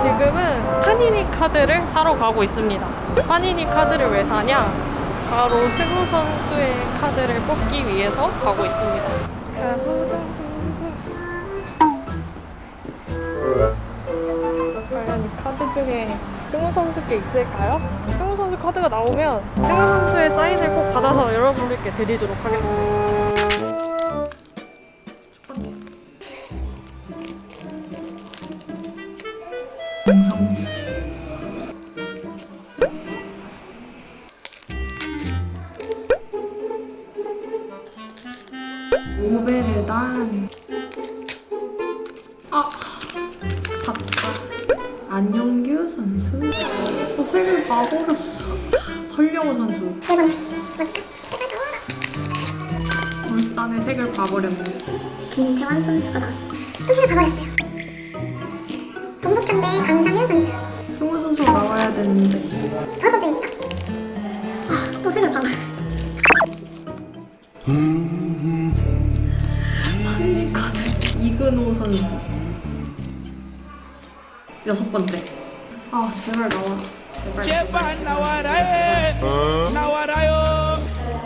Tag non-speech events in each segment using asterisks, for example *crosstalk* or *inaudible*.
지금은 파니니 카드를 사러 가고 있습니다. 파니니 카드를 왜 사냐? 바로 승우 선수의 카드를 뽑기 위해서 가고 있습니다. 가보자. 과연 이 카드 중에 승우 선수께 있을까요? 승우 선수 카드가 나오면 승우 선수의 사인을 꼭 받아서 여러분들께 드리도록 하겠습니다. 오베르단. 아 봤다 안영규 선수. 어 색을 봐버렸어. 설영호 선수. 울산의 색을 봐버렸네. 김태환 선수가 나왔습니다. 뜻을 봐버렸어요. 선수. 승우 선수가 나와야 되는데 다섯 번째입니다. 아, 또 색을 봐봐. 카드 이근호 선수 여섯 번째 아 제발 나와 제발 제발 나와라 해 나와라요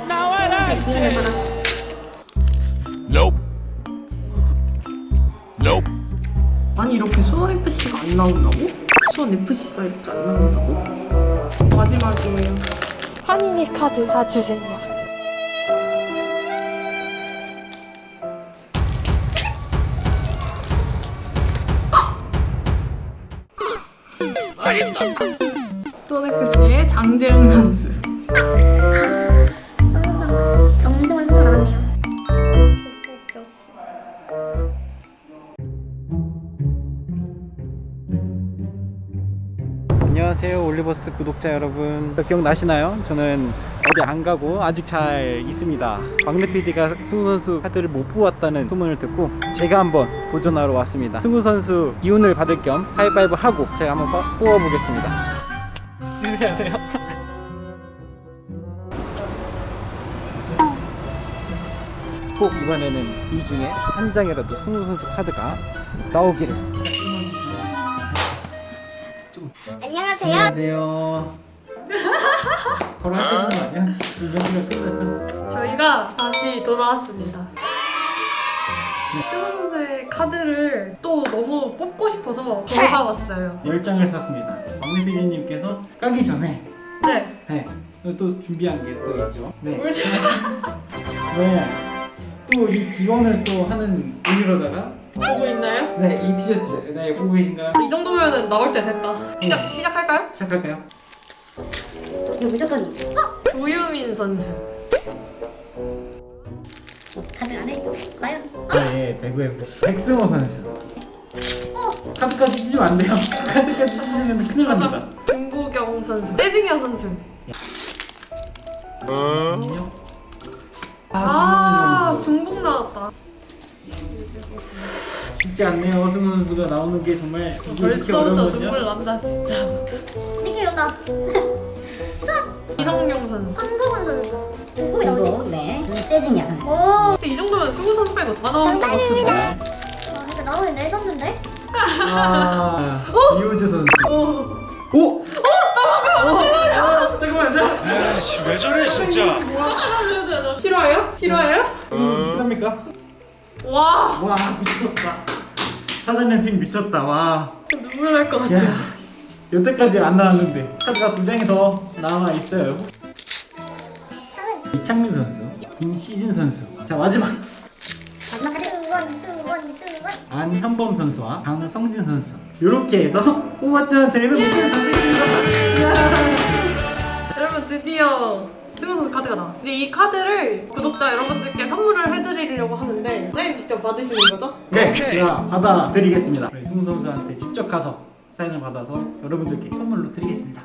나와라 제 Nope. Nope. 아니 이렇게 수원 FC가 안 나온다고? 수원 FC가 이렇게 안 나온다고? 마지막이에요. 한인이 카드 봐주세요. 수원 FC의 장재영 선수. 안녕하세요 올리버스 구독자 여러분 기억나시나요? 저는 어디 안 가고 아직 잘 있습니다 막내 PD가 승우 선수 카드를 못 뽑았다는 소문을 듣고 제가 한번 도전하러 왔습니다 승우 선수 기운을 받을 겸 하이파이브 하고 제가 한번 뽑- 뽑아보겠습니다? *laughs* 꼭 이번에는 이 중에 한 장이라도 승우 선수 카드가 나오기를 안녕하세요. 안녕하세요. *laughs* 걸어 하시는 거 아니야? 이벤트가 끝났죠? 저희가 다시 돌아왔습니다. 승우 선수의 카드를 또 너무 뽑고 싶어서 돌아왔어요. 10장을 샀습니다. 막내 PD님께서 까기 전에 네. 네. 또 준비한 게 또 있죠. 네. 네. 또 이 기원을 또 하는 의미로다가 보고 있나요? 네, 이 티셔츠. 네, 보고 계신가요? 이 정도면은 나올 때 됐다. 시작 시작할까요? 시작할까요? 이거 무조건 조유민 선수. 다들 안 해. 과연? 네, 대구의 백승호 선수. 카드까지 찢으면 안 돼요. 카드까지 찢으면 큰일 납니다. 김보경 선수. 떼징여 선수. 잠시만요. 아, 아, 선수. 중복 나왔다. 쉽지 않네요. 승우 선수가 나오는 게 정말 벌써부터 어려운군요. 눈물 난다 진짜. 느낌이 온다. *laughs* 이성용 선수. 한동훈 선수. 누구 나오지? 네. 세징이야. 오. 근데 이 정도면 승우 선수 빼고 다 나오는 것 같은데. 아, 근데 나오면 레전드인데? 아, 이호재 선수. 어. 오! 어? 나와가! 잠깐만, 잠깐만. 아씨 왜 저래 진짜. 싫어요? 싫어요? 실합니까? 와 와, 미쳤다. 사전 램핑 미쳤다. 와. 눈물 날 것 같아. 야, 여태까지 안 나왔는데 카드가 두 장이 더 남아 있어요. 이창민 선수, 김시진 선수. 자 마지막 마지막 카드. 수원, 수원, 수원. 안현범 선수와 강성진 선수. 이렇게 해서 뽑았죠. 저희는 달성했습니다. 여러분 드디어 승우 선수 카드가 나왔어요. 이제 이 카드를 구독자 여러분들께 선물을 해드리려고 하는데 사인 직접 받으시는 거죠? 네, 제가 받아드리겠습니다. 승우 선수한테 직접 가서 사인을 받아서 여러분들께 선물로 드리겠습니다.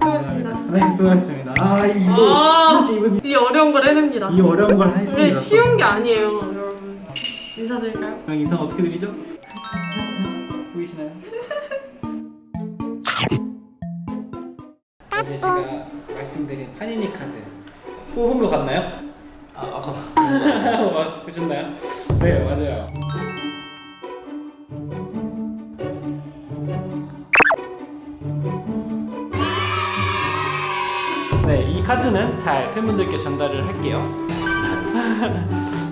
수고하셨습니다. 네, 수고하셨습니다. 아 이거 아. 진짜 이분 이 어려운 걸 해냅니다. 이 어려운 걸 이게 했습니다. 쉬운 게 아니에요, 여러분. 인사드릴까요? 그럼 인상 어떻게 드리죠? 보이시나요? *laughs* 어제 제가 말씀드린 파니니 카드 뽑은 거 같나요? 와, *laughs* 보셨나요? 네 맞아요. 네, 이 카드는 잘 팬분들께 전달을 할게요. *laughs*